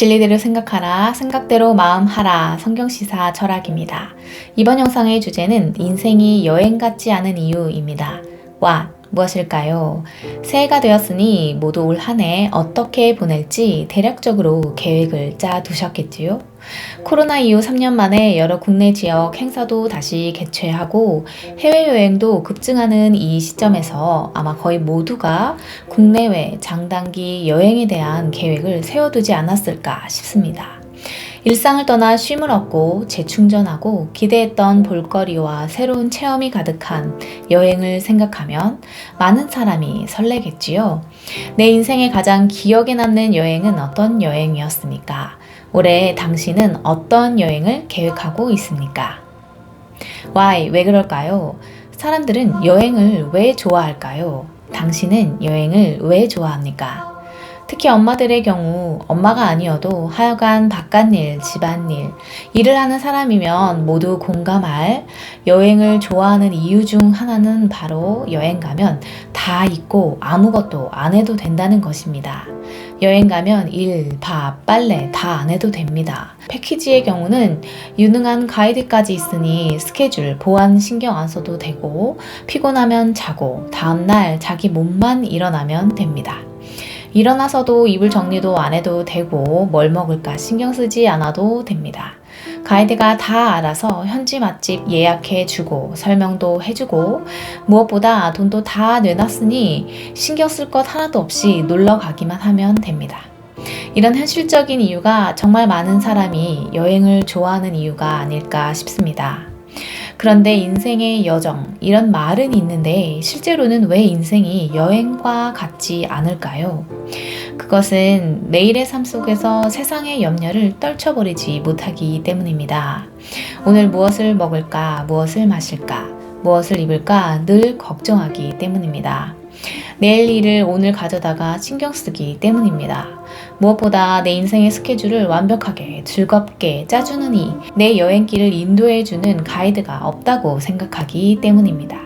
진리대로 생각하라, 생각대로 마음하라, 성경시사 철학입니다. 이번 영상의 주제는 인생이 여행 같지 않은 이유입니다. 와, 무엇일까요? 새해가 되었으니 모두 올 한 해 어떻게 보낼지 대략적으로 계획을 짜 두셨겠지요? 코로나 이후 3년 만에 여러 국내 지역 행사도 다시 개최하고 해외여행도 급증하는 이 시점에서 아마 거의 모두가 국내외 장단기 여행에 대한 계획을 세워두지 않았을까 싶습니다. 일상을 떠나 쉼을 얻고 재충전하고 기대했던 볼거리와 새로운 체험이 가득한 여행을 생각하면 많은 사람이 설레겠지요. 내 인생에 가장 기억에 남는 여행은 어떤 여행이었습니까? 올해 당신은 어떤 여행을 계획하고 있습니까? Why? 왜 그럴까요? 사람들은 여행을 왜 좋아할까요? 당신은 여행을 왜 좋아합니까? 특히 엄마들의 경우 엄마가 아니어도 하여간 바깥일, 집안일, 일을 하는 사람이면 모두 공감할 여행을 좋아하는 이유 중 하나는 바로 여행 가면 다 잊고 아무것도 안 해도 된다는 것입니다. 여행 가면 일, 밥, 빨래 다 안 해도 됩니다. 패키지의 경우는 유능한 가이드까지 있으니 스케줄, 보안 신경 안 써도 되고 피곤하면 자고 다음날 자기 몸만 일어나면 됩니다. 일어나서도 이불 정리도 안 해도 되고 뭘 먹을까 신경 쓰지 않아도 됩니다. 가이드가 다 알아서 현지 맛집 예약해 주고 설명도 해주고 무엇보다 돈도 다 내놨으니 신경 쓸 것 하나도 없이 놀러 가기만 하면 됩니다. 이런 현실적인 이유가 정말 많은 사람이 여행을 좋아하는 이유가 아닐까 싶습니다. 그런데 인생의 여정, 이런 말은 있는데 실제로는 왜 인생이 여행과 같지 않을까요? 그것은 내일의 삶 속에서 세상의 염려를 떨쳐버리지 못하기 때문입니다. 오늘 무엇을 먹을까, 무엇을 마실까, 무엇을 입을까 늘 걱정하기 때문입니다. 내일 일을 오늘 가져다가 신경 쓰기 때문입니다. 무엇보다 내 인생의 스케줄을 완벽하게 즐겁게 짜주는 이내 여행길을 인도해주는 가이드가 없다고 생각하기 때문입니다.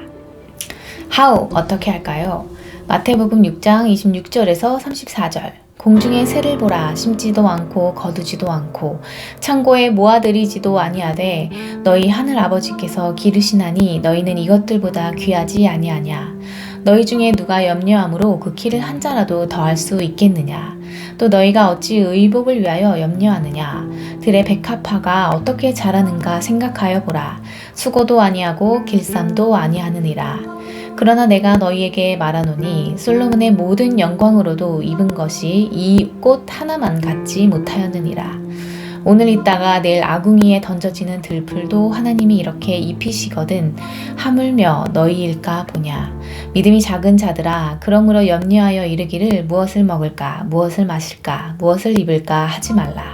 How 어떻게 할까요? 마태복음 6장 26절에서 34절 공중의 새를 보라 심지도 않고 거두지도 않고 창고에 모아들이지도 아니하되 너희 하늘 아버지께서 기르시나니 너희는 이것들보다 귀하지 아니하냐 너희 중에 누가 염려함으로 그 키를 한 자라도 더할 수 있겠느냐? 또 너희가 어찌 의복을 위하여 염려하느냐? 들의 백합화가 어떻게 자라는가 생각하여 보라. 수고도 아니하고 길쌈도 아니하느니라. 그러나 내가 너희에게 말하노니 솔로몬의 모든 영광으로도 입은 것이 이 꽃 하나만 갖지 못하였느니라. 오늘 있다가 내일 아궁이에 던져지는 들풀도 하나님이 이렇게 입히시거든. 하물며 너희일까 보냐. 믿음이 작은 자들아 그러므로 염려하여 이르기를 무엇을 먹을까? 무엇을 마실까? 무엇을 입을까? 하지 말라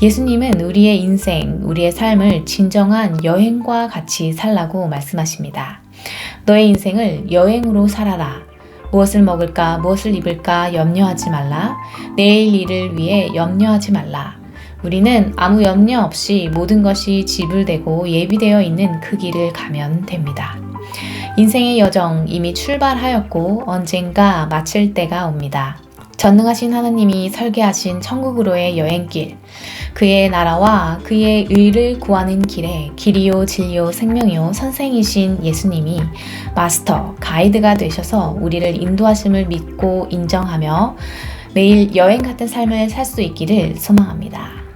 예수님은 우리의 인생, 우리의 삶을 진정한 여행과 같이 살라고 말씀하십니다. 너의 인생을 여행으로 살아라. 무엇을 먹을까, 무엇을 입을까 염려하지 말라. 내일 일을 위해 염려하지 말라. 우리는 아무 염려 없이 모든 것이 지불되고 예비되어 있는 그 길을 가면 됩니다. 인생의 여정 이미 출발하였고 언젠가 마칠 때가 옵니다. 전능하신 하나님이 설계하신 천국으로의 여행길, 그의 나라와 그의 의를 구하는 길에 길이요 진리요 생명이요 선생이신 예수님이 마스터, 가이드가 되셔서 우리를 인도하심을 믿고 인정하며 매일 여행 같은 삶을 살 수 있기를 소망합니다.